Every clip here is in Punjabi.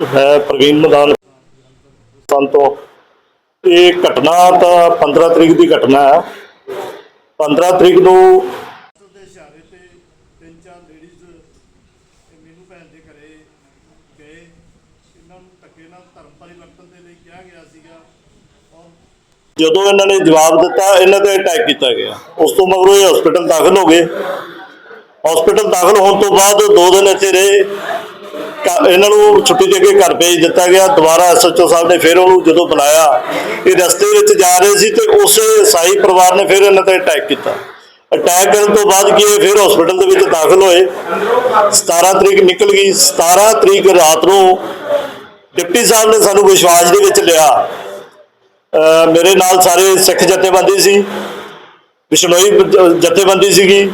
ਹੈ ਪ੍ਰਵੀਨ ਮੈਦਾਨ ਤੋਂ। ਇਹ ਘਟਨਾ ਤਾਂ 15 ਤਰੀਕ ਦੀ ਘਟਨਾ ਹੈ। 15 ਤਰੀਕ ਨੂੰ ਦੇ ਇਸ਼ਾਰੇ ਤੇ ਤਿੰਨ ਚਾਰ ਲੇਡੀਜ਼ ਮੈਨੂੰ ਭੈਣ ਦੇ ਘਰੇ ਗਏ ਇਹਨਾਂ ਨੂੰ ਧੱਕੇ ਨਾਲ ਧਰਮਪਾਲੀ ਲੜਕਣ ਦੇ ਲਈ ਕਿਹਾ ਗਿਆ ਸੀਗਾ ਔਰ ਜਦੋਂ ਇਹਨਾਂ ਨੇ ਜਵਾਬ ਦਿੱਤਾ, ਇਹਨਾਂ ਤੇ ਅਟੈਕ ਕੀਤਾ ਗਿਆ। ਉਸ ਤੋਂ ਮਗਰੋਂ ਇਹ ਹਸਪੀਟਲ ਦਾਖਲ ਹੋ ਗਏ। ਹਸਪੀਟਲ ਦਾਖਲ ਹੋਣ ਤੋਂ ਬਾਅਦ ਦੋ ਦਿਨ ਇੱਥੇ ਰਹੇ। ਇਹਨਾਂ ਨੂੰ ਛੁੱਟੀ ਦੇ ਕੇ ਘਰ ਭੇਜ ਦਿੱਤਾ ਗਿਆ। ਦੁਬਾਰਾ ਐਸਐਚਓ ਸਾਹਿਬ ਨੇ ਫਿਰ ਉਹਨੂੰ ਜਦੋਂ ਬੁਲਾਇਆ, ਇਹ ਰਸਤੇ ਵਿੱਚ ਜਾ ਰਹੇ ਸੀ ਤੇ ਉਸੇ ਸਾਈ ਪਰਿਵਾਰ ਨੇ ਫਿਰ ਇਹਨਾਂ ਤੇ ਅਟੈਕ ਕੀਤਾ। ਅਟੈਕ ਕਰਨ ਤੋਂ ਬਾਅਦ ਕੀ ਇਹ ਫਿਰ ਹਸਪੀਟਲ ਦੇ ਵਿੱਚ ਦਾਖਲ ਹੋਏ। 17 ਤਰੀਕ ਨਿਕਲ ਗਈ। 17 ਤਰੀਕ ਰਾਤ ਨੂੰ ਡਿਪਟੀ ਸਾਹਿਬ ਨੇ ਸਾਨੂੰ ਵਿਸ਼ਵਾਸ ਦੇ ਵਿੱਚ ਲਿਆ। ਮੇਰੇ ਨਾਲ ਸਾਰੇ ਸਿੱਖ ਜਥੇਬੰਦੀ ਸੀ। ਬਿਸ਼ਨੋਈ ਜਥੇਬੰਦੀ ਸੀਗੀ।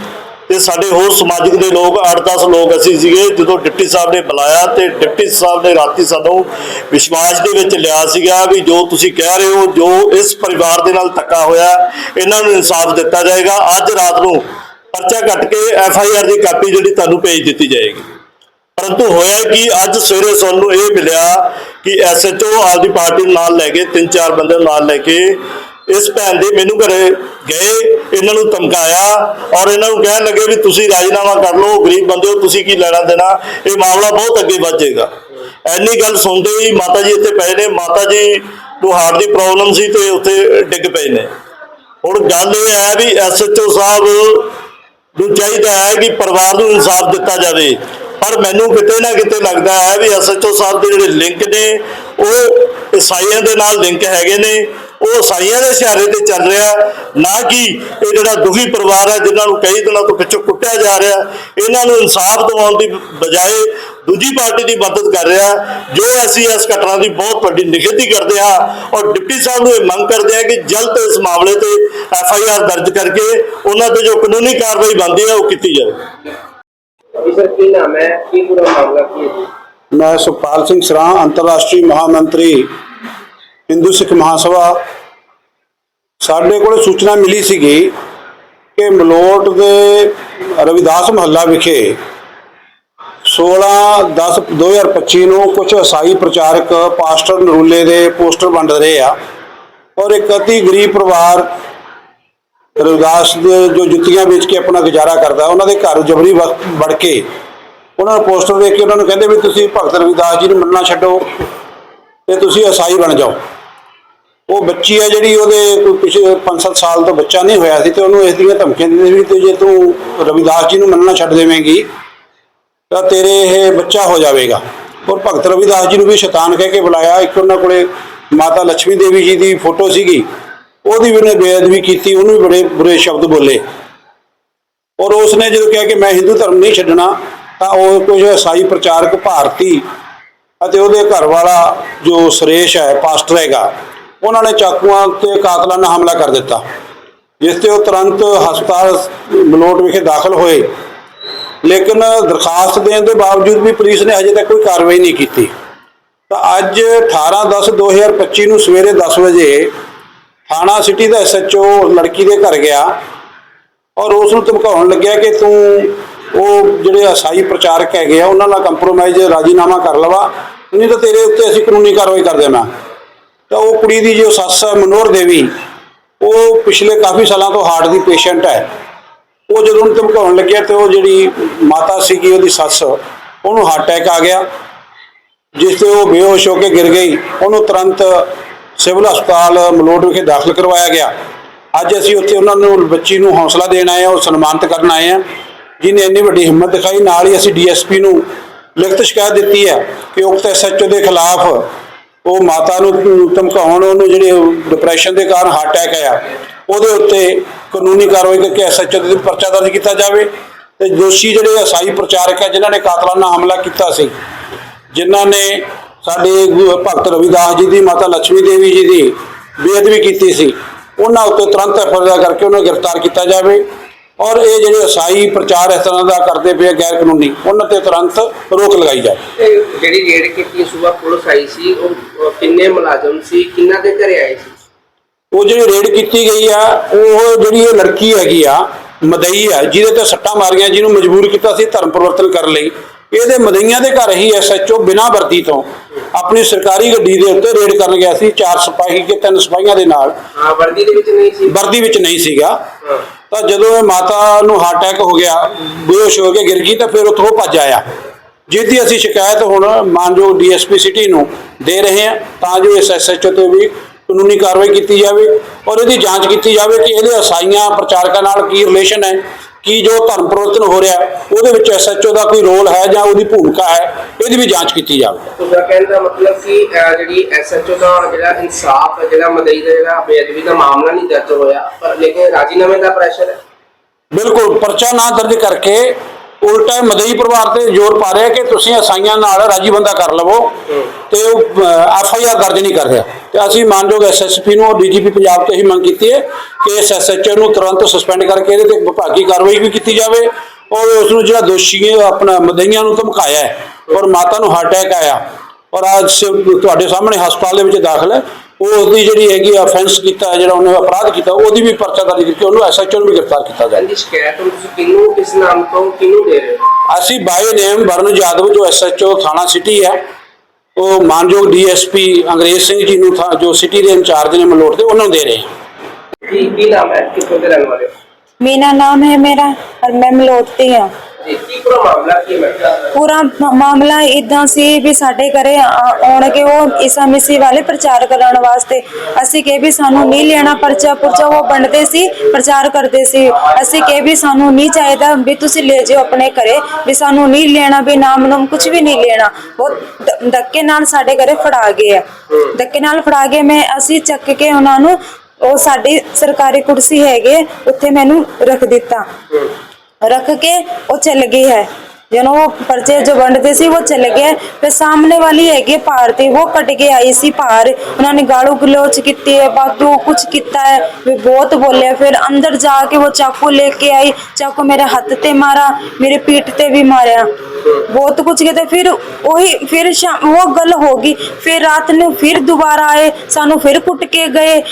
ਤੇ ਸਾਡੇ ਹੋਰ ਸਮਾਜਿਕ ਦੇ ਲੋਕ 8-10 ਲੋਕ ਅਸੀਂ ਸੀਗੇ, ਜਦੋਂ ਡਿਪਟੀ ਸਾਹਿਬ ਨੇ ਬੁਲਾਇਆ ਤੇ ਡਿਪਟੀ ਸਾਹਿਬ ਨੇ ਰਾਤੀ ਸਾਨੂੰ ਵਿਸ਼ਵਾਸ ਦੇ ਵਿੱਚ ਲਿਆ ਸੀਗਾ ਵੀ ਜੋ ਤੁਸੀਂ ਕਹਿ ਰਹੇ ਹੋ, ਜੋ ਇਸ ਪਰਿਵਾਰ ਦੇ ਨਾਲ ਧੱਕਾ ਹੋਇਆ, ਇਹਨਾਂ ਨੂੰ ਇਨਸਾਫ ਦਿੱਤਾ ਜਾਏਗਾ। ਅੱਜ ਰਾਤ ਨੂੰ ਪਰਚਾ ਕੱਟ ਕੇ ਐਫ ਆਈ ਆਰ ਦੀ ਕਾਪੀ ਜਿਹੜੀ ਤੁਹਾਨੂੰ ਭੇਜ ਦਿੱਤੀ ਜਾਏਗੀ। ਪਰੰਤੂ ਹੋਇਆ ਕਿ, ਅੱਜ ਸਵੇਰੇ ਸਾਨੂੰ ਇਹ ਮਿਲਿਆ ਕਿ ਐਸਐਚਓ ਆਪਦੀ ਪਾਰਟੀ ਨੂੰ ਨਾਲ ਲੈ ਕੇ, ਤਿੰਨ ਚਾਰ ਬੰਦੇ ਨੂੰ ਨਾਲ ਲੈ ਕੇ ਇਸ ਭੈਣ ਦੇ ਮੈਨੂੰ ਘਰੇ ਗਏ, ਇਹਨਾਂ ਨੂੰ ਧਮਕਾਇਆ ਔਰ ਇਹਨਾਂ ਨੂੰ ਕਹਿਣ ਲੱਗੇ ਵੀ ਤੁਸੀਂ ਰਾਜੀਨਾਮਾ ਕਰ ਲਓ, ਗਰੀਬ ਬੰਦੇ ਹੋ, ਤੁਸੀਂ ਕੀ ਲੈਣਾ ਦੇਣਾ? ਇਹ ਮਾਮਲਾ ਬਹੁਤ ਅੱਗੇ ਵੱਧ ਜਾਏਗਾ ਐਨੀ ਗੱਲ ਸੁਣਦੇ ਹੀ ਮਾਤਾ ਜੀ ਇੱਥੇ ਪਏ ਨੇ, ਮਾਤਾ ਜੀ ਨੂੰ ਹਾਰਟ ਦੀ ਪ੍ਰੋਬਲਮ ਸੀ ਤੇ ਉੱਥੇ ਡਿੱਗ ਪਏ ਨੇ। ਹੁਣ ਗੱਲ ਇਹ ਹੈ ਵੀ ਐਸਐਚਓ ਸਾਹਿਬ ਨੂੰ ਚਾਹੀਦਾ ਹੈ ਕਿ ਪਰਿਵਾਰ ਨੂੰ ਇਨਸਾਫ ਦਿੱਤਾ ਜਾਵੇ। ਪਰ ਮੈਨੂੰ ਕਿਤੇ ਨਾ ਕਿਤੇ ਲੱਗਦਾ ਹੈ ਵੀ ਐਸਐਚਓ ਸਾਹਿਬ ਦੇ ਜਿਹੜੇ ਲਿੰਕ ਨੇ, ਉਹ ਈਸਾਈਆਂ ਦੇ ਨਾਲ ਲਿੰਕ ਹੈਗੇ ਨੇ। ਉਹ ਈਸਾਈਆਂ ਦੇ ਇਸ਼ਾਰੇ ਤੇ ਚੱਲ ਰਿਹਾ। ਨਾ ਕਿ ਇਹ ਜਿਹੜਾ ਦੁਖੀ ਪਰਿਵਾਰ ਹੈ ਜਿਨ੍ਹਾਂ ਨੂੰ ਕਈ ਦਿਨਾਂ ਤੋਂ ਪਿੱਛੋਂ ਕੁੱਟਿਆ ਜਾ ਰਿਹਾ। ਇਹਨਾਂ ਨੂੰ ਇਨਸਾਫ ਦਿਵਾਉਣ ਦੀ ਬਜਾਏ ਦੂਜੀ ਪਾਰਟੀ ਦੀ ਮਦਦ ਕਰ ਰਿਹਾ। ਜੋ ਅਸੀਂ ਇਸ ਘਟਨਾ ਦੀ ਬਹੁਤ ਵੱਡੀ ਨਿਖੇਧੀ ਕਰਦੇ ਹਾਂ ਔਰ ਡਿਪਟੀ ਸਾਹਿਬ ਨੂੰ ਇਹ ਮੰਗ ਕਰਦੇ ਹਾਂ ਕਿ ਜਲਦ ਤੋਂ ਇਸ ਮਾਮਲੇ ਤੇ ਐਫ ਆਈ ਆਰ ਦਰਜ ਕਰਕੇ ਉਹਨਾਂ ਤੇ ਜੋ ਕਾਨੂੰਨੀ ਕਾਰਵਾਈ ਬਣਦੀ ਹੈ ਉਹ ਕੀਤੀ ਜਾਵੇ। ਜੀ ਸਰ ਕੀ ਨਾਮ ਹੈ? ਕੀ ਪੂਰਾ ਮਾਮਲਾ ਕੀ ਹੈ ਮੈਂ ਸੁਖਪਾਲ ਸਿੰਘ ਸਰਾਂ ਅੰਤਰਰਾਸ਼ਟਰੀ ਮਹਾਮੰਤਰੀ ਹਿੰਦੂ ਸਿੱਖ ਮਹਾਸਭਾ ਸਾਡੇ ਕੋਲ ਸੂਚਨਾ ਮਿਲੀ ਸੀਗੀ ਕਿ ਮਲੋਟ ਦੇ ਰਵਿਦਾਸ ਮਹੱਲਾ ਵਿਖੇ 16 10 2025 ਨੂੰ ਕੁਝ ਈਸਾਈ ਪ੍ਰਚਾਰਕ ਪਾਸਟਰ ਨਰੂਲੇ ਦੇ ਪੋਸਟਰ ਵੰਡ ਰਹੇ ਆ ਔਰ ਇੱਕ ਅਤੀ ਗਰੀਬ ਪਰਿਵਾਰ ਰਵਿਦਾਸ ਦੇ ਜੋ ਜੁੱਤੀਆਂ ਵੇਚ ਕੇ ਆਪਣਾ ਗੁਜ਼ਾਰਾ ਕਰਦਾ, ਉਹਨਾਂ ਦੇ ਘਰ ਜਬਰੀ ਵੜ ਕੇ ਉਹਨਾਂ ਨੂੰ ਪੋਸਟਰ ਦੇਖ ਕੇ ਉਹਨਾਂ ਨੂੰ ਕਹਿੰਦੇ ਵੀ ਤੁਸੀਂ ਭਗਤ ਰਵਿਦਾਸ ਜੀ ਨੂੰ ਮੰਨਣਾ ਛੱਡੋ ਤੇ ਤੁਸੀਂ ਈਸਾਈ ਬਣ ਜਾਓ। ਉਹ ਬੱਚੀ ਹੈ ਜਿਹੜੀ ਉਹਦੇ ਕੋਈ ਪਿਛਲੇ 5-7 ਸਾਲ ਤੋਂ ਬੱਚਾ ਨਹੀਂ ਹੋਇਆ ਸੀ ਤੇ ਉਹਨੂੰ ਇਸ ਦੀਆਂ ਧਮਕੀਆਂ ਦਿੰਦੇ ਸੀ ਤੇ ਜੇ ਤੂੰ ਰਵਿਦਾਸ ਜੀ ਨੂੰ ਮੰਨਣਾ ਛੱਡ ਦੇਵੇਂਗੀ, ਤਾਂ ਤੇਰੇ ਇਹ ਬੱਚਾ ਹੋ ਜਾਵੇਗਾ। ਔਰ ਭਗਤ ਰਵਿਦਾਸ ਜੀ ਨੂੰ ਵੀ ਸ਼ੈਤਾਨ ਕਹਿ ਕੇ ਬੁਲਾਇਆ। ਇੱਕ ਉਹਨਾਂ ਕੋਲੇ ਮਾਤਾ ਲక్ష్ਮੀ ਦੇਵੀ ਜੀ ਦੀ ਫੋਟੋ ਸੀਗੀ। ਉਹਦੀ ਵੀ ਉਹਨੇ ਬੇਅਦਬੀ ਕੀਤੀ, ਉਹਨੂੰ ਵੀ ਬੜੇ ਬੁਰੇ ਸ਼ਬਦ ਬੋਲੇ। ਔਰ ਉਸਨੇ ਜਦੋਂ ਕਿਹਾ ਕਿ ਮੈਂ ਹਿੰਦੂ ਧਰਮ ਨਹੀਂ ਛੱਡਣਾ, ਤਾਂ ਉਹ ਕੁਝ ਈਸਾਈ ਪ੍ਰਚਾਰਕ ਭਾਰਤੀ ਅਤੇ ਉਹਦੇ ਘਰ ਵਾਲਾ ਜੋ ਸੁਰੇਸ਼ ਹੈ, ਪਾਸਟਰ ਹੈਗਾ ਉਹਨਾਂ ਨੇ ਚਾਕੂਆਂ ਤੇ ਕਾਤਲਾਨਾ ਹਮਲਾ ਕਰ ਦਿੱਤਾ। ਜਿਸ ਤੇ ਉਹ ਤੁਰੰਤ ਹਸਪਤਾਲ ਮਲੋਟ ਵਿਖੇ ਦਾਖਲ ਹੋਏ। ਲੇਕਿਨ ਦਰਖਾਸਤ ਦੇਣ ਦੇ ਬਾਵਜੂਦ ਵੀ ਪੁਲਿਸ ਨੇ ਹਜੇ ਤੱਕ ਕੋਈ ਕਾਰਵਾਈ ਨਹੀਂ ਕੀਤੀ। ਤਾਂ ਅੱਜ 18/10/2025 ਨੂੰ ਸਵੇਰੇ 10 ਵਜੇ ਥਾਣਾ ਸਿਟੀ ਦਾ ਐਸਐਚਓ ਲੜਕੀ ਦੇ ਘਰ ਗਿਆ ਔਰ ਉਸ ਨੂੰ ਧਮਕਾਉਣ ਲੱਗਿਆ ਕਿ ਤੂੰ ਉਹ ਜਿਹੜੇ ਅਸਾਈ ਪ੍ਰਚਾਰਕ ਹੈਗੇ ਆ, ਉਹਨਾਂ ਨਾਲ ਕੰਪਰੋਮਾਈਜ਼ ਰਾਜੀਨਾਮਾ ਕਰ ਲਵਾ। ਨਹੀਂ ਤਾਂ ਤੇਰੇ ਉੱਤੇ ਅਸੀਂ ਕਾਨੂੰਨੀ ਕਾਰਵਾਈ ਕਰ ਦੇਣਾ ਤਾਂ ਉਹ ਕੁੜੀ ਦੀ ਜੋ ਸੱਸ ਹੈ ਮਨੋਹਰ ਦੇਵੀ, ਉਹ ਪਿਛਲੇ ਕਾਫੀ ਸਾਲਾਂ ਤੋਂ ਹਾਰਟ ਦੀ ਪੇਸ਼ੈਂਟ ਹੈ। ਉਹ ਜਦੋਂ ਉਹਨੂੰ ਧਮਕਾਉਣ ਲੱਗਿਆ ਤੇ ਉਹ ਜਿਹੜੀ ਮਾਤਾ ਸੀਗੀ ਉਹਦੀ ਸੱਸ, ਉਹਨੂੰ ਹਾਰਟ ਅਟੈਕ ਆ ਗਿਆ, ਜਿਸ ਤੇ ਉਹ ਬੇਹੋਸ਼ ਹੋ ਕੇ ਗਿਰ ਗਈ। ਉਹਨੂੰ ਤੁਰੰਤ ਸਿਵਲ ਹਸਪਤਾਲ ਮਲੋਟ ਵਿਖੇ ਦਾਖਲ ਕਰਵਾਇਆ ਗਿਆ। ਅੱਜ ਅਸੀਂ ਉੱਥੇ ਉਹਨਾਂ ਨੂੰ, ਬੱਚੀ ਨੂੰ ਹੌਸਲਾ ਦੇਣ ਆਏ ਹਾਂ, ਉਹ ਸਨਮਾਨਿਤ ਕਰਨ ਆਏ ਹਾਂ। ਜਿਨੇ ਇੰਨੀ ਵੱਡੀ ਹਿੰਮਤ ਦਿਖਾਈ, ਨਾਲ ਹੀ ਅਸੀਂ ਡੀਐਸਪੀ ਨੂੰ ਲਿਖਤ ਸ਼ਿਕਾਇਤ ਦਿੱਤੀ ਹੈ ਕਿ ਉਕਤ ਐਸਐਚਓ ਦੇ ਖਿਲਾਫ ਉਹ ਮਾਤਾ ਨੂੰ ਧਮਕਾਉਣ, ਉਹਨੂੰ ਜਿਹੜੇ ਡਿਪਰੈਸ਼ਨ ਦੇ ਕਾਰਨ ਹਾਰਟ ਅਟੈਕ ਆਇਆ। ਉਹਦੇ ਉੱਤੇ ਕਾਨੂੰਨੀ ਕਾਰਵਾਈ ਕਰਕੇ ਐਸਐਚਓ ਦੇ ਪਰਚਾ ਦਰਜ ਕੀਤਾ ਜਾਵੇ ਤੇ ਦੋਸ਼ੀ ਜਿਹੜੇ ਈਸਾਈ ਪ੍ਰਚਾਰਕ ਹੈ ਜਿਨ੍ਹਾਂ ਨੇ ਕਾਤਲਾਨਾ ਹਮਲਾ ਕੀਤਾ ਸੀ, ਜਿਨ੍ਹਾਂ ਨੇ ਸਾਡੇ ਭਗਤ ਰਵਿਦਾਸ ਜੀ ਦੀ, ਮਾਤਾ ਲక్ష్ਮੀ ਦੇਵੀ ਜੀ ਦੀ ਬੇਅਦਬੀ ਕੀਤੀ ਸੀ, ਉਹਨਾਂ ਉੱਤੇ ਤੁਰੰਤ ਐਫਆਈਆਰ ਕਰਕੇ ਉਹਨਾਂ ਨੂੰ ਗ੍ਰਿਫਤਾਰ ਕੀਤਾ ਜਾਵੇ। ਔਰ ਇਹ ਜਿਹੜੇ ਈਸਾਈ ਪ੍ਰਚਾਰ ਇਸ ਤਰ੍ਹਾਂ ਦਾ ਕਰਦੇ ਪਏ ਗੈਰ ਕਾਨੂੰਨੀ ਉਹਨਾਂ ਤੇ ਤੁਰੰਤ ਰੋਕ ਲਗਾਈ ਜਾਵੇ। ਇਹ ਜਿਹੜੀ ਰੇਡ ਕੀਤੀ ਸਵੇਰ ਪੁਲਿਸ ਆਈ ਸੀ ਉਹ ਕਿੰਨੇ ਮੁਲਾਜ਼ਮ ਸੀ ਕਿੰਨਾ ਦੇ ਘਰੇ ਆਏ ਸੀ? ਉਹ ਜਿਹੜੀ ਰੇਡ ਕੀਤੀ ਗਈ ਆ ਉਹ ਜਿਹੜੀ ਇਹ ਲੜਕੀ ਹੈਗੀ ਆ ਮਦਈ ਆ ਜਿਹਦੇ ਤੇ ਸੱਟਾਂ ਮਾਰੀਆਂ ਜਿਹਨੂੰ ਮਜਬੂਰ ਕੀਤਾ ਸੀ ਧਰਮ ਪਰਿਵਰਤਨ ਕਰਨ ਲਈ। ਇਹਦੇ ਮਦਈਆਂ ਦੇ ਘਰ ਹੀ ਐਸਐਚਓ ਬਿਨਾਂ ਵਰਦੀ ਤੋਂ ਆਪਣੀ ਸਰਕਾਰੀ ਗੱਡੀ ਦੇ ਉੱਤੇ ਰੇਡ ਕਰਨ ਗਿਆ ਸੀ ਚਾਰ ਸਿਪਾਹੀ ਕੇ ਤਿੰਨ ਸਿਪਾਹੀਆਂ ਦੇ ਨਾਲ। ਹਾਂ ਵਰਦੀ ਦੇ ਵਿੱਚ ਨਹੀਂ ਸੀ? ਵਰਦੀ ਵਿੱਚ ਨਹੀਂ ਸੀਗਾ। ਤਾਂ ਜਦੋਂ ਇਹ ਮਾਤਾ ਨੂੰ ਹਾਰਟ ਅਟੈਕ ਹੋ ਗਿਆ, ਬੇਹੋਸ਼ ਹੋ ਕੇ ਗਿਰ ਗਈ, ਤਾਂ ਫਿਰ ਉੱਥੋਂ ਭੱਜ ਆਇਆ। ਜਿਹਦੀ ਅਸੀਂ ਸ਼ਿਕਾਇਤ ਹੁਣ ਮਾਨਯੋਗ ਡੀਐਸਪੀ ਸਿਟੀ ਨੂੰ ਦੇ ਰਹੇ ਹਾਂ, ਤਾਂ ਜੋ ਇਸ ਐਸਐਚਓ ਤੇ ਵੀ ਕਾਨੂੰਨੀ ਕਾਰਵਾਈ ਕੀਤੀ ਜਾਵੇ ਔਰ ਇਹਦੀ ਜਾਂਚ ਕੀਤੀ ਜਾਵੇ ਕਿ ਇਹਦੇ ਅਸਾਈਆਂ ਪ੍ਰਚਾਰਕਾਂ ਨਾਲ ਕੀ ਰਿਲੇਸ਼ਨ ਹੈ। ਕੀ ਜੋ ਧਰਮ ਪ੍ਰਵਰਤਨ ਹੋ ਰਿਹਾ ਉਹਦੇ ਵਿੱਚ ਐਸਐਚਓ ਦਾ ਕੋਈ ਰੋਲ ਹੈ ਜਾਂ ਉਹਦੀ ਭੂਮਿਕਾ ਹੈ ਇਹਦੀ ਵੀ ਜਾਂਚ ਕੀਤੀ ਜਾਵੇ। ਤੁਹਾਡਾ ਕਹਿਣ ਦਾ ਮਤਲਬ ਕਿ ਅਹ, ਜਿਹੜੀ ਐਸਐਚਓ ਦਾ ਜਿਹੜਾ ਇਨਸਾਫ ਹੈ ਜਿਹੜਾ ਮਦਈ ਦਾ ਜਿਹੜਾ ਬੇਅਦਬੀ ਦਾ ਮਾਮਲਾ ਨਹੀਂ ਦਰਜ ਹੋਇਆ ਪਰ ਲੇਕਿਨ ਰਾਜੀਨਾਮੇ ਦਾ ਪ੍ਰੈਸ਼ਰ ਹੈ। ਬਿਲਕੁਲ ਪਰਚਾ ਨਾ ਦਰਜ ਕਰਕੇ ਉਲਟਾ ਮਦਈ ਪਰਿਵਾਰ ਤੇ ਜ਼ੋਰ ਪਾ ਰਿਹਾ ਕਿ ਤੁਸੀਂ ਅਸਾਈਆਂ ਨਾਲ ਰਾਜੀ ਬੰਦਾ ਕਰ ਲਵੋ ਤੇ ਉਹ ਐਫ ਆਈ ਆਰ ਦਰਜ ਨਹੀਂ ਕਰ ਰਿਹਾ। ਤੇ ਅਸੀਂ ਮਾਨਯੋਗ ਐਸਐਸਪੀ ਨੂੰ ਔਰ ਡੀਜੀਪੀ ਪੰਜਾਬ ਤੋਂ ਹੀ ਮੰਗ ਕੀਤੀ ਹੈ ਕਿ ਇਸ ਐਸਐਚਓ ਨੂੰ ਤੁਰੰਤ ਸਸਪੈਂਡ ਕਰਕੇ ਇਹਦੇ ਤੇ ਵਿਭਾਗੀ ਕਾਰਵਾਈ ਵੀ ਕੀਤੀ ਜਾਵੇ ਔਰ ਉਸ ਨੂੰ ਜਿਹੜਾ ਦੋਸ਼ੀ ਹੈ ਆਪਣਾ ਮਦਈਆਂ ਨੂੰ ਧਮਕਾਇਆ ਹੈ ਔਰ ਮਾਤਾ ਨੂੰ ਹਾਰਟ ਅਟੈਕ ਆਇਆ। ਔਰ ਅੱਜ ਤੁਹਾਡੇ ਸਾਹਮਣੇ ਹਸਪਤਾਲ ਦੇ ਵਿੱਚ ਦਾਖਲ ਹੈ। ਉਹ ਉਹਦੀ ਜਿਹੜੀ ਹੈਗੀ ਆਫੈਂਸ ਕੀਤਾ ਜਿਹੜਾ ਉਹਨੇ ਅਪਰਾਧ ਕੀਤਾ ਉਹਦੀ ਵੀ ਪਰਚਾ ਦਰਜ ਕਰਕੇ ਉਹਨੂੰ ਐਸਐਚਓ ਨੂੰ ਵੀ ਗ੍ਰਿਫਤਾਰ ਕੀਤਾ ਜਾਵੇ। ਇਹਦੀ ਸ਼ਿਕਾਇਤ ਤੁਸੀਂ ਕਿਹਨੂੰ ਕਿਸ ਨਾਮ ਤੋਂ ਕਿਹਨੂੰ ਦੇ ਰਹੇ ਹੋ? ਅਸੀਂ ਬਾਈ ਨੇਮ ਵਰਨ ਜਾਦਵ ਜੋ ਐਸਐਚਓ ਥਾਣਾ ਸਿਟੀ ਹੈ ਉਹ ਮਾਨਯੋਗ ਡੀਐਸਪੀ ਅੰਗਰੇਜ਼ ਸਿੰਘ ਜੀ ਨੂੰ ਜੋ ਸਿਟੀ ਦੇ ਇੰਚਾਰਜ ਨੇ ਮਲੋਟ ਦੇ ਉਹਨਾਂ ਨੂੰ ਦੇ ਰਹੇ ਹਾਂ। ਕੀ ਕੀ ਨਾਮ ਹੈ ਕਿੱਥੋਂ ਦੇ ਰਹਿਣ ਵਾਲੇ ਹੋ मीना नाम है मेरा और मैं ਮਲੋਟਤੀ ਹਾਂ ਜੀ ਕੀ ਪੂਰਾ ਮਾਮਲਾ ਕੀ ਹੈ ਮੈਡਮ ਪੂਰਾ ਮ- ਮਾਮਲਾ ਇਦਾਂ ਸੀ ਵੀ ਸਾਡੇ ਘਰੇ ਆ- ਆਉਣਗੇ ਉਹ ਈਸਾ ਮਸੀਹ ਵਾਲੇ ਪ੍ਰਚਾਰ ਕਰਨ ਵਾਸਤੇ ਅਸੀਂ ਕਿਹਾ ਵੀ ਸਾਨੂੰ ਨਹੀਂ ਲੈਣਾ ਪਰਚਾ ਪੁਰਚਾ ਉਹ ਵੰਡਦੇ ਸੀ ਪ੍ਰਚਾਰ ਕਰਦੇ ਸੀ ਅਸੀਂ ਕਿਹਾ ਵੀ ਸਾਨੂੰ ਨਹੀਂ ਚਾਹੀਦਾ ਵੀ ਤੁਸੀਂ ਲੈ ਜਾਓ ਆਪਣੇ ਘਰੇ ਵੀ ਸਾਨੂੰ ਨਹੀਂ ਲੈਣਾ ਵੀ ਨਾਮ ਨੂਮ ਕੁਝ ਵੀ ਨਹੀਂ ਲੈਣਾ ਉਹ ਧ- ਧੱਕੇ ਨਾਲ ਸਾਡੇ ਘਰੇ ਫੜਾ ਗਏ ਆ ਧੱਕੇ ਨਾਲ ਫੜਾ ਗਏ ਮੈਂ ਅਸੀਂ ਚੱਕ ਕੇ ਉਹਨਾਂ ਨੂੰ ਉਹ ਸਾਡੀ ਸਰਕਾਰੀ ਕੁਰਸੀ ਹੈਗੇ ਉੱਥੇ ਮੈਨੂੰ ਰੱਖ ਦਿੱਤਾ रख के वो चल गई है जनो वो पर्चे जो वंडते सी वो चल गए फिर सामने वाली हैगी भारती वो कट के आई सी पार उन्होंने गाड़ू गलोच की है बातू कुछ किया है वे बहुत बोले फिर अंदर जाके वो चाकू लेके आई चाकू मेरे हाथ ते मारा मेरे पीठ ते भी मारा बहुत कुछ कहते फिर वही फिर शाम वो गल होगी फिर रात ने फिर दोबारा आए सानू फिर कुट के गए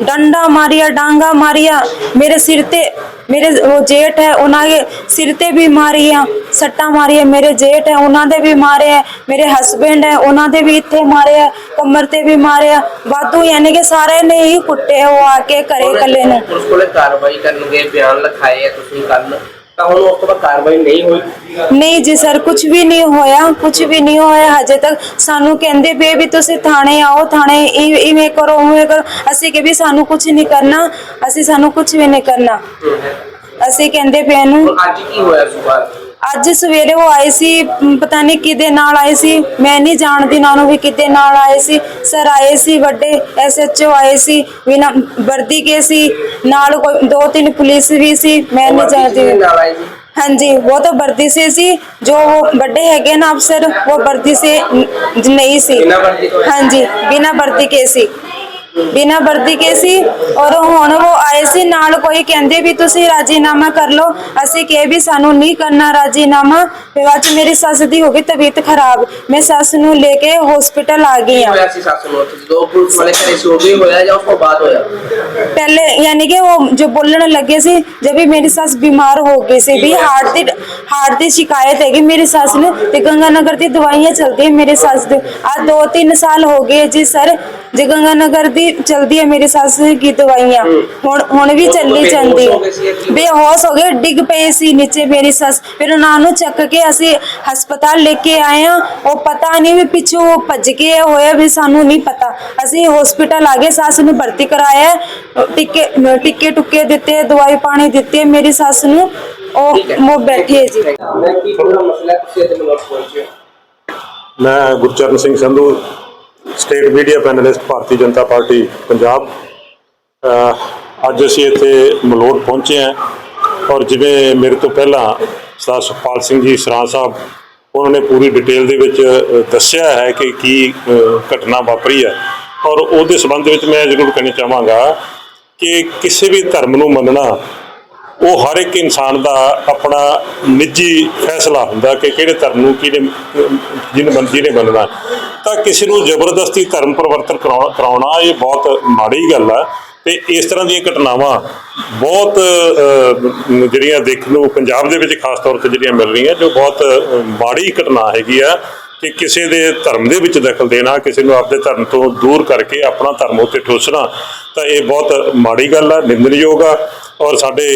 ਡੰਡਾ ਮਾਰਿਆ ਡਾਂਗਾ ਮਾਰਿਆ ਮੇਰੇ ਸਿਰ ਤੇ ਮੇਰੇ ਉਹ ਜੇਠ ਹੈ ਉਹਨਾਂ ਦੇ ਸਿਰ ਤੇ ਵੀ ਮਾਰੀਆਂ ਸੱਟਾਂ ਮਾਰੀਆਂ ਮੇਰੇ ਜੇਠ ਹੈ ਉਹਨਾਂ ਦੇ ਵੀ ਮਾਰਿਆ ਮੇਰੇ ਹਸਬੈਂਡ ਹੈ ਉਹਨਾਂ ਦੇ ਵੀ ਇੱਥੇ ਮਾਰਿਆ ਕਮਰ ਤੇ ਵੀ ਮਾਰਿਆ ਵਾਧੂ ਯਾਨੀ ਕਿ ਸਾਰੇ ਨੇ ਹੀ ਕੁੱਟੇ ਉਹ ਆ ਕੇ ਘਰੇ ਇਕੱਲੇ ਨੂੰ। ਪੁਲਿਸ ਕੋਲੇ ਕਾਰਵਾਈ ਕਰਨਗੇ ਬਿਆਨ ਲਿਖਾਏ ਆ ਤੁਸੀਂ ਕੱਲ ਤਾਂ ਹੁਣ ਉਸ ਤੋਂ ਬਾਅਦ ਕਾਰਵਾਈ ਨਹੀਂ ਹੋਈ? ਨਹੀਂ ਜੀ ਸਰ ਕੁਝ ਵੀ ਨਹੀਂ ਹੋਇਆ ਕੁਝ ਵੀ ਨਹੀਂ ਹੋਇਆ। ਹਜੇ ਤੱਕ ਸਾਨੂੰ ਕਹਿੰਦੇ ਪਏ ਵੀ ਤੁਸੀਂ ਥਾਣੇ ਆਓ ਥਾਣੇ ਇ- ਇਵੇਂ ਕਰੋ ਉਵੇਂ ਕਰੋ। ਅਸੀਂ ਕਿ ਵੀ ਸਾਨੂੰ ਕੁਝ ਨਹੀਂ ਕਰਨਾ ਅਸੀਂ ਸਾਨੂੰ ਕੁਝ ਵੀ ਨਹੀਂ ਕਰਨਾ। ਅਸੀਂ ਕਹਿੰਦੇ ਪਏ ਨੂੰ ਹੁਣ ਅੱਜ ਕੀ ਹੋਇਆ ਸੁਬਾਹ ਅੱਜ ਸਵੇਰੇ ਉਹ ਆਏ ਸੀ ਮ, ਪਤਾ ਨਹੀਂ ਕਿਹਦੇ ਨਾਲ ਆਏ ਸੀ ਮੈਂ ਨਹੀਂ ਜਾਣਦੀ ਉਹਨਾਂ ਨੂੰ ਵੀ ਕਿਹਦੇ ਨਾਲ ਆਏ ਸੀ ਸਰ ਆਏ ਸੀ ਵੱਡੇ ਐਸਐਚਓ ਆਏ ਸੀ ਬਿਨਾ ਵਰਦੀ ਕੇ ਸੀ ਨਾਲ ਕੋਈ ਦੋ ਤਿੰਨ ਪੁਲਿਸ ਵੀ ਸੀ ਮੈਂ ਨਹੀਂ ਜਾਣਦੀ ਨਾਲ ਆਈ ਜੀ ਹਾਂਜੀ वो तो वर्दी से सी जो वो बड़े हैगे ना अफसर वो वर्दी से न- नहीं सी बिना वर्दी के? हाँ जी बिना वर्दी के सी ਬਿਨਾ ਵਰਦੀ ਕੇ ਸੀ ਔਰ ਹੁਣ ਉਹ ਆਏ ਸੀ ਨਾਲ ਕੋਈ ਕਹਿੰਦੇ ਵੀ ਤੁਸੀਂ ਰਾਜੀਨਾਮਾ ਕਰ ਲਓ ਅਸੀਂ ਕਿਹਾ ਵੀ ਸਾਨੂੰ ਨਹੀਂ ਕਰਨਾ ਰਾਜੀਨਾਮਾ ਫਿਰ ਬਾਅਦ ਚ ਮੇਰੀ ਸੱਸ ਦੀ ਹੋ ਗਈ ਤਬੀਅਤ ਖਰਾਬ ਮੈਂ ਸੱਸ ਨੂੰ ਲੈ ਕੇ ਹਸਪੀਟਲ ਆ ਗਈ ਕੀ ਹਾਂ ਹੋਇਆ ਸੀ ਸੱਸ ਨੂੰ ਉੱਥੇ ਜਦੋਂ ਪੁਲਿਸ ਵਾਲੇ ਘਰੇ ਸੋ ਗਏ ਹੋਇਆ ਜਾਂ ਉਸ ਤੋਂ ਬਾਅਦ ਹੋਇਆ पहले यानी कि वो जो बोलने लगे सी जब भी मेरी सास बीमार हो गई सी भी हार्ट दी ਹਾਰਟ ਦੀ ਸ਼ਿਕਾਇਤ ਹੈਗੀ ਮੇਰੇ ਸੱਸ ਨੂੰ ਤੇ ਗੰਗਾ ਨਗਰ ਦੀ ਦਵਾਈਆਂ ਚਲਦੀ ਹੈ ਮੇਰੇ ਸੱਸ ਦੇ। ਆ 2-3 ਸਾਲ ਹੋ ਗਏ ਜੀ ਸਰ ਜੇ ਗੰਗਾ ਨਗਰ ਦੀ ਚਲਦੀ ਹੈ ਮੇਰੇ ਸੱਸ ਕੀ ਦਵਾਈਆਂ। ਹੁਣ ਹੁਣ ਵੀ ਚੱਲੀ ਜਾਂਦੀ ਹੈ। ਬੇਹੋਸ਼ ਹੋ ਗਏ ਡਿੱਗ ਪਏ ਸੀ ਨੀਚੇ ਮੇਰੀ ਸੱਸ। ਫਿਰ ਉਹਨਾਂ ਨੂੰ ਚੱਕ ਕੇ ਅਸੀਂ ਹਸਪਤਾਲ ਲੈ ਕੇ ਆਏ ਆ ਉਹ ਪਤਾ ਨਹੀਂ ਵੀ ਪਿੱਛੋਂ ਭੱਜ ਗਏ ਹੋਇਆ ਵੀ ਸਾਨੂੰ ਨਹੀਂ ਪਤਾ। ਅਸੀਂ ਹਸਪੀਟਲ ਆ ਗਏ ਸੱਸ ਨੂੰ ਭਰਤੀ ਕਰਾਇਆ ਟਿੱਕੇ ਟਿੱਕੇ ਟੁੱਕੇ ਦਿੱਤੇ ਦਵਾਈ ਪਾਣੀ ਦਿੱਤੇ ਮੇਰੀ ਸੱਸ ਨੂੰ। ਉਹ ਮੋ ਬੈਠੀ ਜੀ। ਮੈਂ ਕੀ ਪੂਰਾ ਮਸਲਾ ਤੁਸੀਂ ਇਹਦੇ ਮਲੋਟ ਪਹੁੰਚੇ ਮੈਂ Gurcharan Singh Sandhu state media panelist Bharatiya Janata party, Punjab. ਅੱਜ ਅਸੀਂ ਇੱਥੇ ਮਲੋਟ ਪਹੁੰਚੇ ਹਾਂ ਔਰ ਜਿਵੇਂ ਮੇਰੇ ਤੋਂ ਪਹਿਲਾਂ ਸਰਦਾਰ ਸੁਖਪਾਲ ਸਿੰਘ ਜੀ ਸਰਾਂ ਸਾਹਿਬ, ਉਹਨਾਂ ਨੇ ਪੂਰੀ ਡਿਟੇਲ ਦੇ ਵਿੱਚ ਦੱਸਿਆ ਹੈ ਕਿ ਕੀ ਘਟਨਾ ਵਾਪਰੀ ਹੈ। ਔਰ ਉਹਦੇ ਸੰਬੰਧ ਵਿੱਚ ਮੈਂ ਜ਼ਰੂਰ ਕਹਿਣਾ ਚਾਹਾਂਗਾ ਕਿ ਕਿਸੇ ਵੀ ਧਰਮ ਨੂੰ ਮੰਨਣਾ ਉਹ ਹਰ ਇੱਕ ਇਨਸਾਨ ਦਾ ਆਪਣਾ ਨਿੱਜੀ ਫੈਸਲਾ ਹੁੰਦਾ ਕਿ ਕਿਹੜੇ ਧਰਮ ਨੂੰ ਕਿਹਨੇ ਜਿਹਨੇ ਮੰਨ ਜਿਹਨੇ ਮੰਨਣਾ ਤਾਂ ਕਿਸੇ ਨੂੰ ਜ਼ਬਰਦਸਤੀ ਧਰਮ ਪਰਿਵਰਤਨ ਕਰਾਉ- ਕਰਾਉਣਾ ਇਹ ਬਹੁਤ ਮਾੜੀ ਗੱਲ ਆ। ਤੇ ਇਸ ਤਰ੍ਹਾਂ ਦੀਆਂ ਘਟਨਾਵਾਂ ਬਹੁਤ ਜਿਹੜੀਆਂ ਦੇਖਣ ਨੂੰ ਪੰਜਾਬ ਦੇ ਵਿੱਚ ਖਾਸ ਤੌਰ ਤੇ ਜਿਹੜੀਆਂ ਮਿਲ ਰਹੀਆਂ, ਜੋ ਬਹੁਤ ਮਾੜੀ ਘਟਨਾ ਹੈਗੀ ਆ। ਕਿ ਕਿਸੇ ਦੇ ਧਰਮ ਦੇ ਵਿੱਚ ਦਖਲ ਦੇਣਾ, ਕਿਸੇ ਨੂੰ ਆਪਦੇ ਧਰਮ ਤੋਂ ਦੂਰ ਕਰਕੇ ਆਪਣਾ ਧਰਮ ਉੱਤੇ ਠੋਸਣਾ, ਤਾਂ ਇਹ ਬਹੁਤ ਮਾੜੀ ਗੱਲ ਆ, ਨਿੰਦਣਯੋਗ ਆ। ਔਰ ਸਾਡੇ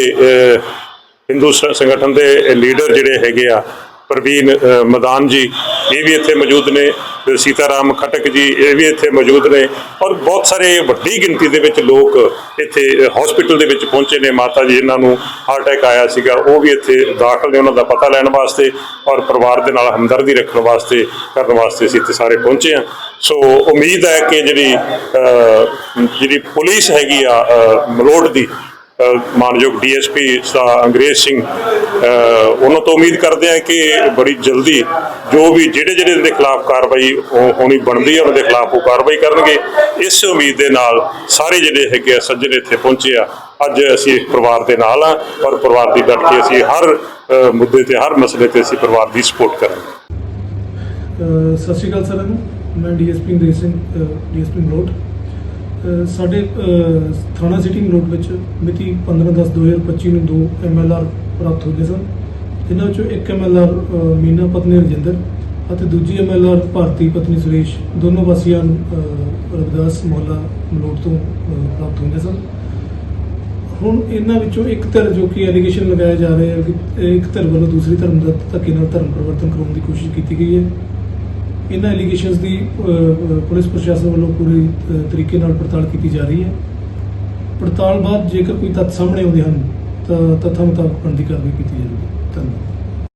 ਹਿੰਦੂ ਸੰਗਠਨ ਦੇ ਲੀਡਰ ਜਿਹੜੇ ਹੈਗੇ ਆ ਪ੍ਰਵੀਨ ਮਦਾਨ ਜੀ, ਇਹ ਵੀ ਇੱਥੇ ਮੌਜੂਦ ਨੇ ਸੀਤਾਰਾਮ ਖਟਕ ਜੀ, ਇਹ ਵੀ ਇੱਥੇ ਮੌਜੂਦ ਨੇ ਔਰ ਬਹੁਤ ਸਾਰੇ ਵੱਡੀ ਗਿਣਤੀ ਦੇ ਵਿੱਚ ਲੋਕ ਇੱਥੇ ਹਸਪੀਟਲ ਦੇ ਵਿੱਚ ਪਹੁੰਚੇ ਨੇ। ਮਾਤਾ ਜੀ ਇਹਨਾਂ ਨੂੰ ਹਾਰਟ ਅਟੈਕ ਆਇਆ ਸੀਗਾ, ਉਹ ਵੀ ਇੱਥੇ ਦਾਖਲ ਨੇ, ਉਹਨਾਂ ਦਾ ਪਤਾ ਲੈਣ ਵਾਸਤੇ ਔਰ ਪਰਿਵਾਰ ਦੇ ਨਾਲ ਹਮਦਰਦੀ ਰੱਖਣ ਵਾਸਤੇ, ਕਰਨ ਵਾਸਤੇ ਅਸੀਂ ਇੱਥੇ ਸਾਰੇ ਪਹੁੰਚੇ ਆ ਸੋ ਉਮੀਦ ਹੈ ਕਿ ਜਿਹੜੀ ਜਿਹੜੀ ਪੁਲਿਸ ਹੈਗੀ ਆ ਮਲੋਟ ਦੀ ਮਾਨਯੋਗ ਡੀਐਸਪੀ ਸਾ ਅੰਗਰੇਜ਼ ਸਿੰਘ ਉਹਨਾਂ ਤੋਂ ਉਮੀਦ ਕਰਦੇ ਹਾਂ ਕਿ ਬੜੀ ਜਲਦੀ ਜੋ ਵੀ ਜਿਹੜੇ ਜਿਹੜੇ ਦੇ ਖਿਲਾਫ ਕਾਰਵਾਈ ਹੋ- ਹੋਣੀ ਬਣਦੀ ਹੈ ਉਹਨਾਂ ਦੇ ਖਿਲਾਫ ਉਹ ਕਾਰਵਾਈ ਕਰਨਗੇ। ਇਸ ਉਮੀਦ ਦੇ ਨਾਲ ਸਾਰੇ ਜਿਹੜੇ ਹੈਗੇ ਆ, ਸੱਜਣ ਇੱਥੇ ਪਹੁੰਚੇ ਆ। ਅੱਜ ਅਸੀਂ ਪਰਿਵਾਰ ਦੇ ਨਾਲ ਆ ਔਰ ਪਰਿਵਾਰ ਦੀ ਡਟ ਕੇ ਅਸੀਂ ਹਰ ਮੁੱਦੇ ਤੇ, ਹਰ ਮਸਲੇ ਤੇ ਅਸੀਂ ਪਰਿਵਾਰ ਦੀ ਸਪੋਰਟ ਕਰਾਂਗੇ। ਸਤਿ ਸ਼੍ਰੀ ਅਕਾਲ ਸਰ ਮੈਂ ਡੀਐਸਪੀ ਅੰਗਰੇਜ਼ ਸਿੰਘ ਡੀਐਸਪੀ ਮਲੋਟ। ਸਾਡੇ ਥਾਣਾ ਸਿਟੀ ਮਲੋਟ ਵਿੱਚ ਮਿਤੀ 15/10/2025 ਨੂੰ ਦੋ ਐਮਐਲਆਰ ਪ੍ਰਾਪਤ ਹੋਏ ਸਨ। ਜਿਨ੍ਹਾਂ ਵਿੱਚੋਂ ਇੱਕ ਐਮਐਲਆਰ ਮੀਨਾ ਪਤਨੀ ਰਜਿੰਦਰ ਅਤੇ ਦੂਜੀ ਐਮਐਲਆਰ ਭਾਰਤੀ ਪਤਨੀ ਸੁਰੇਸ਼, ਦੋਨੋਂ ਵਾਸੀਆਂ ਰਵਿਦਾਸ ਮੋਹਲਾ ਮਲੋਟ ਤੋਂ ਪ੍ਰਾਪਤ ਹੋਏ ਸਨ। ਹੁਣ ਇਹਨਾਂ ਵਿੱਚੋਂ ਇੱਕ ਧਿਰ ਜੋ ਕਿ ਐਲੀਗੇਸ਼ਨ ਲਗਾਇਆ ਜਾ ਰਿਹਾ ਹੈ ਕਿ ਇੱਕ ਧਿਰ ਵੱਲੋਂ ਦੂਸਰੀ ਧਰਮ ਦਾ ਧੱਕੇ ਨਾਲ ਧਰਮ ਪਰਿਵਰਤਨ ਕਰਾਉਣ ਦੀ ਕੋਸ਼ਿਸ਼ ਕੀਤੀ ਗਈ ਹੈ। ਇਹਨਾਂ ਐਲੀਗੇਸ਼ਨਸ ਦੀ ਪੁਲਿਸ ਪ੍ਰਸ਼ਾਸਨ ਵੱਲੋਂ ਪੂਰੀ ਤਰੀਕੇ ਨਾਲ ਪੜਤਾਲ ਕੀਤੀ ਜਾ ਰਹੀ ਹੈ। ਪੜਤਾਲ ਬਾਅਦ ਜੇਕਰ ਕੋਈ ਤੱਥ ਸਾਹਮਣੇ ਆਉਂਦੇ ਹਨ, ਤਾਂ ਤੱਥਾਂ ਮੁਤਾਬਕ ਬਣਦੀ ਕਾਰਵਾਈ ਕੀਤੀ ਜਾਵੇਗੀ। ਧੰਨਵਾਦ।